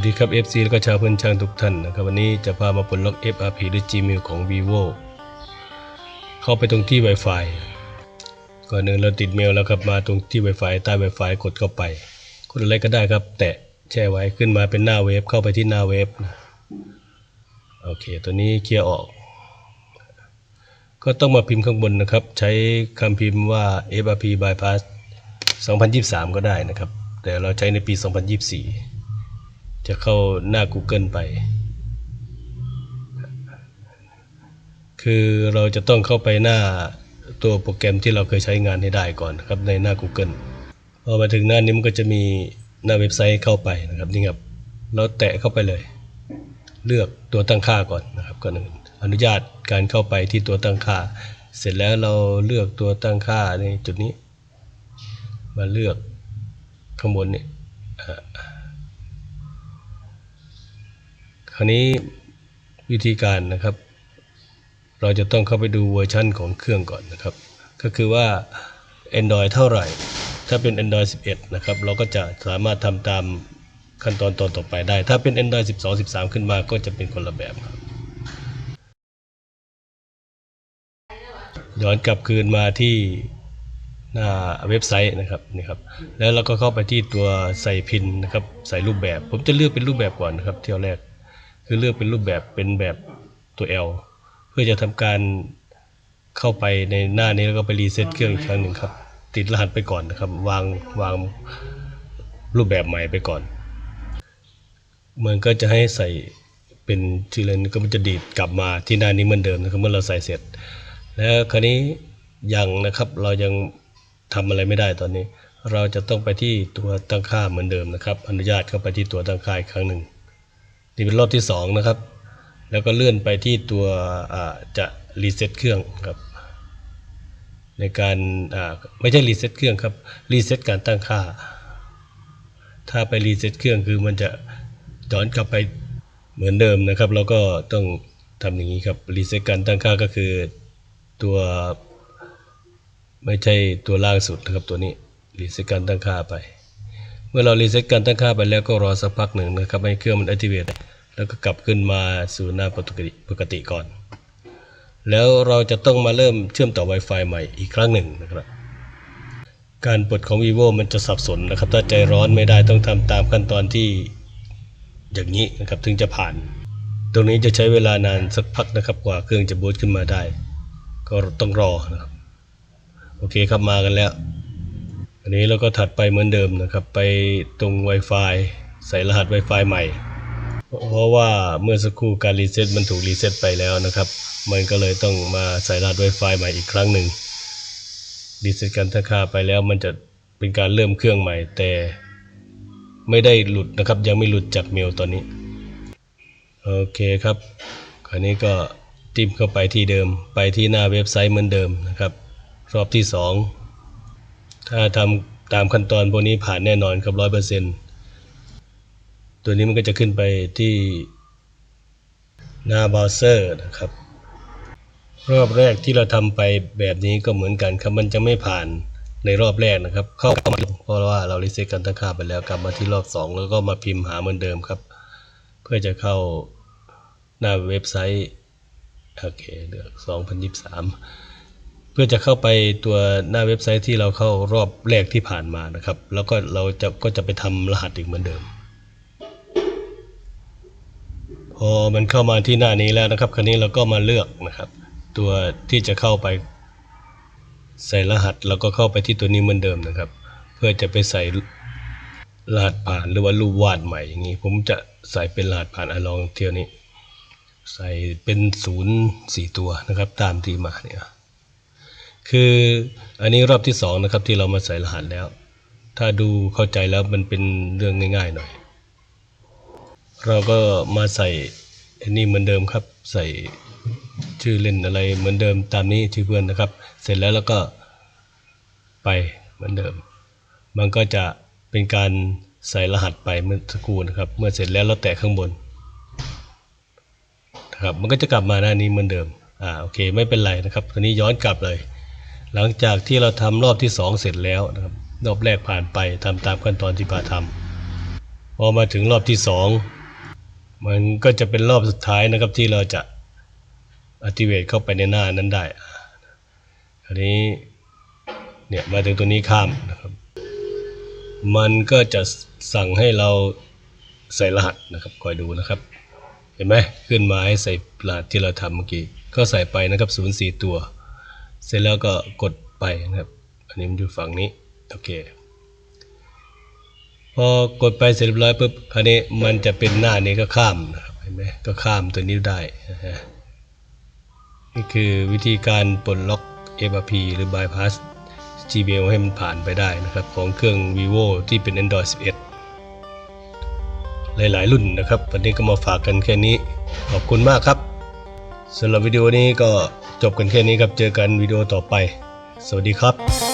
วัสดีครับ FC แล้วก็ชาวเพื่อนช่างทุกท่านนะครับวันนี้จะพามาปลดล็อก FRP ด้วย Gmail ของ vivo เข้าไปตรงที่ Wi-Fi ก่อนหนึ่งเราติดเมลแล้วครับมาตรงที่ Wi-Fi ใต้ Wi-Fi กดเข้าไป กดอะไรก็ได้ครับ แตะแช่ไว้ขึ้นมาเป็นหน้าเว็บเข้าไปที่หน้าเว็บโอเค ตัวนี้เคลียร์ออก ก็ต้องมาพิมพ์ข้างบนนะครับ ใช้คำพิมพ์ว่า FRP bypass 2023 ก็ได้นะครับ แต่เราใช้ในปี 2024 จะเข้าหน้า Google ไป คือเราจะต้องเข้าไปหน้าตัวโปรแกรมที่เราเคยใช้งานให้ได้ก่อนครับในหน้า Google พอมาถึงหน้านี้มันก็จะมีหน้าเว็บไซต์เข้าไปนะครับนี่ครับเราแตะเข้าไปเลย เลือกตัวตั้งค่าก่อนนะครับก่อนอื่นอนุญาตการเข้าไปที่ตัวตั้งค่า เสร็จแล้วเราเลือกตัวตั้งค่าในจุดนี้ มาเลือกข้างบนนี่อ่าค ราวนี้วิธีการนะครับ เราจะต้องเข้าไปดูเวอร์ชันของเครื่องก่อนนะครับ ก็คือว่า Android เท่าไหร่ ถ้าเป็น Android 11 นะครับ เราก็จะสามารถทำตามขั้นตอนตอนต่อไปได้ ถ้าเป็น Android 12 13 ขึ้นมาก็จะเป็นคนละแบบครับย้อนกลับคืนมาที่หน้าเว็บไซต์นะครับนี่ครับ แล้วเราก็เข้าไปที่ตัวใส่พินนะครับ ใส่รูปแบบ ผมจะเลือกเป็นรูปแบบก่อนนะครับ เที่ยวแรก คือเลือกเป็นรูปแบบเป็นแบบตัว L เพื่อจะทำการเข้าไปในหน้านี้แล้วก็ไปรีเซ็ตเครื่องอีกครั้งหนึ่งครับ ติดรหัสไปก่อนนะครับ วางวางรูปแบบใหม่ไปก่อน มันก็จะให้ใส่เป็นชื่อเลนก็มันจะดีดกลับมาที่หน้านี้เหมือนเดิมนะครับเมื่อเราใส่เสร็จ แล้วคราวนี้ยังนะครับเรายังทำอะไรไม่ได้ตอนนี้ เราจะต้องไปที่ตัวตั้งค่าเหมือนเดิมนะครับ อนุญาตเข้าไปที่ตัวตั้งค่าอีกครั้งหนึ่ง นี่เป็นรอบที่สองนะครับ แล้วก็เลื่อนไปที่ตัวจะรีเซ็ตเครื่องครับ ในการไม่ใช่รีเซ็ตเครื่องครับรีเซ็ตการตั้งค่า ถ้าไปรีเซ็ตเครื่องคือมันจะย้อนกลับไปเหมือนเดิมนะครับเราก็ต้องทำอย่างนี้ครับรีเซ็ตการตั้งค่าก็คือตัวไม่ใช่ตัวล่างสุดนะครับตัวนี้รีเซ็ตการตั้งค่าไป เมื่อเรารีเซ็ตการตั้งค่าไปแล้วก็รอสักพักหนึ่งนะครับให้เครื่องมัน activate แล้วก็กลับขึ้นมาสู่หน้าปกติปกติก่อน แล้วเราจะต้องมาเริ่มเชื่อมต่อ Wi-Fi ใหม่อีกครั้งหนึ่งนะครับ การปลดของ vivo มันจะสับสนนะครับ ถ้าใจร้อนไม่ได้ต้องทำตามขั้นตอนที่อย่างนี้นะครับถึงจะผ่าน ตรงนี้จะใช้เวลานานสักพักนะครับกว่าเครื่องจะบูตขึ้นมาได้ ก็ต้องรอนะครับโอเคครับมากันแล้ว อันนี้เราก็ถัดไปเหมือนเดิมนะครับ ไปตรง Wi-Fi ใส่รหัส Wi-Fi ใหม่ เพราะว่าเมื่อสักครู่การรีเซ็ตมันถูกรีเซ็ตไปแล้วนะครับ มันก็เลยต้องมาใส่รหัส Wi-Fi ใหม่อีกครั้งหนึ่งรีเซ็ตการตั้งค่าไปแล้วมันจะเป็นการเริ่มเครื่องใหม่ แต่ไม่ได้หลุดนะครับ ยังไม่หลุดจากเมลตอนนี้ โอเคครับ คราวนี้ก็จิ้มเข้าไปที่เดิม ไปที่หน้าเว็บไซต์เหมือนเดิมนะครับ รอบที่สองถ้าทำตามขั้นตอนพวกนี้ผ่านแน่นอนครับร้อยเปอร์เซ็นต์ ตัวนี้มันก็จะขึ้นไปที่หน้าเบราว์เซอร์นะครับ รอบแรกที่เราทำไปแบบนี้ก็เหมือนกันครับมันจะไม่ผ่านในรอบแรกนะครับ เข้ามาเพราะว่าเรารีเซ็ตการตั้งค่าไปแล้วกลับมาที่รอบสองแล้วก็มาพิมพ์หาเหมือนเดิมครับ เพื่อจะเข้าหน้าเว็บไซต์โอเคเลือก2023 เพื่อจะเข้าไปตัวหน้าเว็บไซต์ที่เราเข้ารอบแรกที่ผ่านมานะครับ แล้วก็เราจะก็จะไปทำรหัสอีกเหมือนเดิม พอมันเข้ามาที่หน้านี้แล้วนะครับ คราวนี้เราก็มาเลือกนะครับ ตัวที่จะเข้าไป ใส่รหัสเราก็เข้าไปที่ตัวนี้เหมือนเดิมนะครับ เพื่อจะไปใส่รหัสผ่านหรือว่ารูปวาดใหม่อย่างนี้ ผมจะใส่เป็นรหัสผ่านอลองเที่ยวนี้ ใส่เป็นศูนย์สี่ตัวนะครับ ตามที่มาเนี่ยคืออันนี้รอบที่สองนะครับที่เรามาใส่รหัสแล้ว ถ้าดูเข้าใจแล้วมันเป็นเรื่องง่าย ๆ หน่อย เราก็มาใส่อันนี้เหมือนเดิมครับ ใส่ชื่อเล่นอะไรเหมือนเดิมตามนี้ชื่อเพื่อนนะครับ เสร็จแล้วแล้วก็ไปเหมือนเดิม มันก็จะเป็นการใส่รหัสไปเมื่อสักครู่นะครับ เมื่อเสร็จแล้วเราแตะข้างบนนะครับมันก็จะกลับมาหน้านี้เหมือนเดิมอ่าโอเคไม่เป็นไรนะครับทีนี้ย้อนกลับเลย หลังจากที่เราทำรอบที่ 2 เสร็จแล้วนะครับรอบแรกผ่านไปทำตามขั้นตอนที่พาทำพพอมาถึงรอบที่สอง มันก็จะเป็นรอบสุดท้ายนะครับที่เราจะ activate เข้าไปในหน้านั้นได้คราวนี้เนี่ยมาถึงตัวนี้ข้ามนะครับ มันก็จะสั่งให้เราใส่รหัสนะครับคอยดูนะครับ เห็นไหมขึ้นมาให้ใส่รหัสที่เราทำเมื่อกี้ก็ใส่ไปนะครับศูนสี่ตัว เสร็จแล้วก็กดไปนะครับ อันนี้มันอยู่ฝั่งนี้ โอเค อกดไปเสร็จเรียบร้อยปุ๊บคราวนี้มันจะเป็นหน้านี้ก็ข้ามนะครับเห็นไหมก็ข้ามตัวนี้ได้นะฮะนี่คือวิธีการปลดล็อก FRP หรือ bypass GBL ให้มันผ่านไปได้นะครับ ของเครื่อง vivo ที่เป็น Android 11 หลายๆ รุ่นนะครับ วันนี้ก็มาฝากกันแค่นี้ ขอบคุณมากครับสำหรับวิดีโอนี้ก็จบกันแค่นี้ครับ เจอกันวิดีโอต่อไป สวัสดีครับ